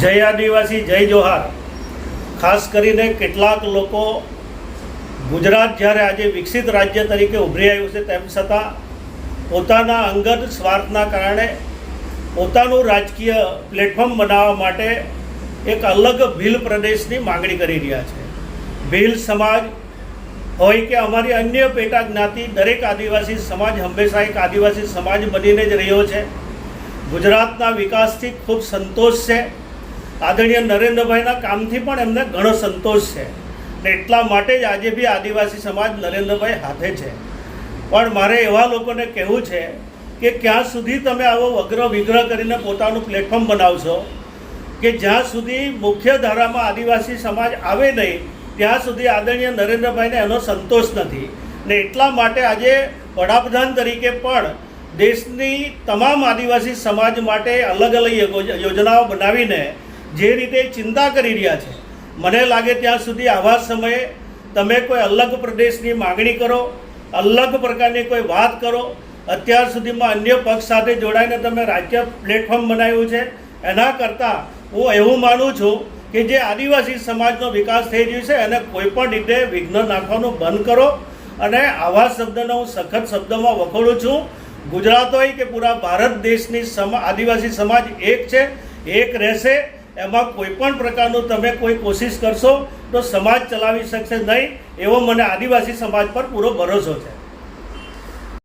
જય આદિવાસી, જય જોહાર. ખાસ કરીને કેટલાક લોકો ગુજરાત જ્યારે આજે વિકસિત રાજ્ય તરીકે ઉભરી આવ્યું છે, તેમ છતાં પોતાના અંગત સ્વાર્થના કારણે પોતાનું રાજકીય પ્લેટફોર્મ બનાવવા માટે એક અલગ ભીલ પ્રદેશની માગણી કરી રહ્યા છે. ભીલ સમાજ હોય કે અમારી અન્ય પેટા જ્ઞાતિ, દરેક આદિવાસી સમાજ હંમેશા એક આદિવાસી સમાજ બનીને જ રહ્યો છે. ગુજરાતના વિકાસથી ખૂબ સંતોષ છે. આદરણીય નરેન્દ્રભાઈના કામથી પણ એમને ઘણો સંતોષ છે. ને એટલા માટે જ આજે બી આદિવાસી સમાજ નરેન્દ્રભાઈ હાથે છે. પણ મારે એવા લોકોને કહેવું છે કે ક્યાં સુધી તમે આવો વગ્ર વિગ્રહ કરીને પોતાનું પ્લેટફોર્મ બનાવશો, કે જ્યાં સુધી મુખ્ય ધારામાં આદિવાસી સમાજ આવે નહીં, ત્યાં સુધી આદરણીય નરેન્દ્રભાઈને એનો સંતોષ નથી. ને એટલા માટે આજે વડાપ્રધાન તરીકે પણ દેશની તમામ આદિવાસી સમાજ માટે અલગ અલગ યોજ- યોજનાઓ બનાવીને જે રીતે ચિંતા કરી રહ્યા છે, મને લાગે ત્યાં સુધી આવા સમયે તમે કોઈ અલગ પ્રદેશની માગણી કરો, અલગ પ્રકારની કોઈ વાત કરો, અત્યાર સુધીમાં અન્ય પક્ષ સાથે જોડાઈને તમે રાજ્ય પ્લેટફોર્મ બનાવ્યું છે, એના કરતાં હું એવું માનું છું કે જે આદિવાસી સમાજનો વિકાસ થઈ રહ્યો છે, એને કોઈ પણ રીતે વિઘ્ન નાખવાનું બંધ કરો. અને આવા શબ્દનો હું સખત શબ્દમાં વખોડું છું. ગુજરાત હોય કે પૂરા ભારત દેશની સમા, આદિવાસી સમાજ એક છે, એક રહેશે, એમાં કોઈ પણ પ્રકારનું તમે કોઈ કોશિશ કરશો તો સમાજ ચલાવી શકશે નહીં, એવો મને આદિવાસી સમાજ પર પૂરો ભરોસો છે.